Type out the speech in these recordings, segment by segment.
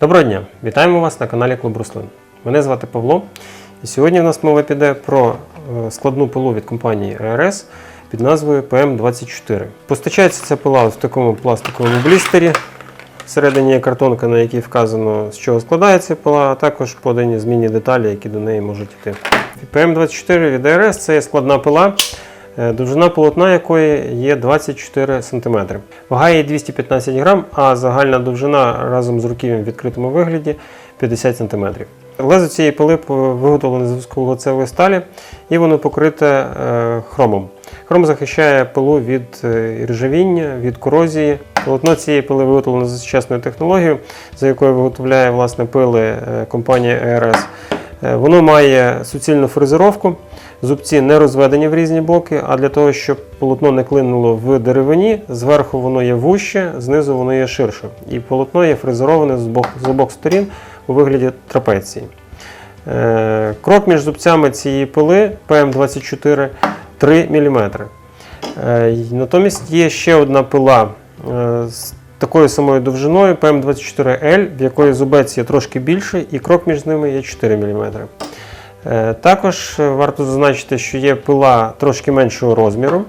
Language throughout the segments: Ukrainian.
Доброго дня! Вітаємо вас на каналі Клуб Руслин. Мене звати Павло. І сьогодні в нас мова піде про е, складну пилу від компанії ARS під назвою PM24. Постачається ця пила в такому пластиковому блістері. Всередині є картонка, на якій вказано, з чого складається пила, а також подані змінні деталі, які до неї можуть йти. PM24 від ARS це є складна пила, довжина полотна якої є 24 см. Вага її 215 грам, а загальна довжина разом з руків'ям в відкритому вигляді 50 см. Лезо цієї пили виготовлене з вузьколоцевої сталі і воно покрите е, хромом. Хром захищає пилу від е, ржавіння, від корозії. Полотно цієї пили виготовлено за сучасною технологією, за якою виготовляє власне пили е, компанія ERS. Е, Воно має суцільну фрезеровку, зубці не розведені в різні боки, а для того, щоб полотно не клинуло в деревині, зверху воно є вуще, знизу воно є ширше. І полотно є фрезероване з з обох сторін у вигляді трапеції. Е, Крок між зубцями цієї пили PM24 3 мм. Е, Натомість є ще одна пила з такою самою довжиною PM24L, в якої зубець є трошки більший, і крок між ними є 4 мм. Е, Також е, варто зазначити, що є пила трошки меншого розміру.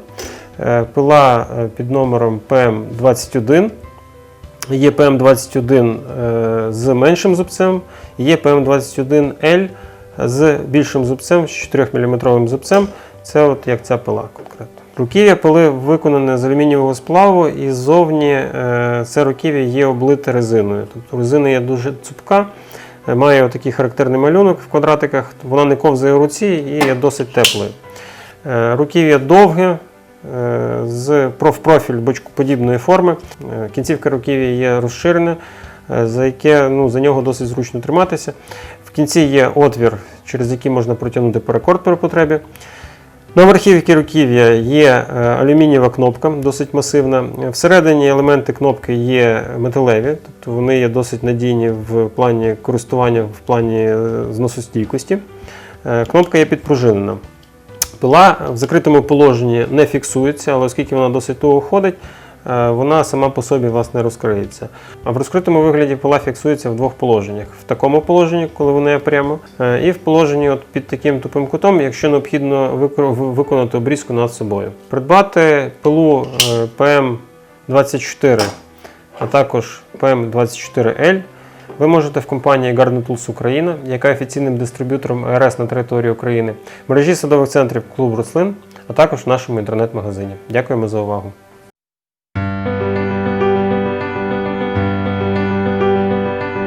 Е, Пила під номером PM21. Є PM21 е, з меншим зубцем, є PM21L з більшим зубцем, з 4 мм зубцем. Це от як ця пила конкретно. Руків'я пили виконане з алюмінієвого сплаву, і ззовні е, це руків'я є облите резиною. Тобто резина є дуже цупка, е, має отакий характерний малюнок в квадратиках, вона не ковзає у руці і є досить теплою. Е, Руків'я довге, з профпрофіль бочкоподібної форми. Кінцівка руків'я є розширена, за яке ну, за нього досить зручно триматися. В кінці є отвір, через який можна протягнути перекорд при потребі. На верхівці руків'я є е, алюмінієва кнопка, досить масивна. Всередині елементи кнопки є металеві, тобто вони є досить надійні в плані користування, в плані е, зносостійкості. Е, Кнопка є підпружинена. Пила в закритому положенні не фіксується, але оскільки вона досить туго ходить, вона сама по собі власне розкриється. А в розкритому вигляді пила фіксується в двох положеннях: в такому положенні, коли вона прямо, е, і в положенні от під таким тупим кутом, якщо необхідно виконати обрізку над собою. Придбати пилу е, PM24, а також PM24L ви можете в компанії Garden Tools Україна, яка є офіційним дистриб'ютором РС на території України, мережі садових центрів Клуб Рослин, а також в нашому інтернет-магазині. Дякуємо за увагу.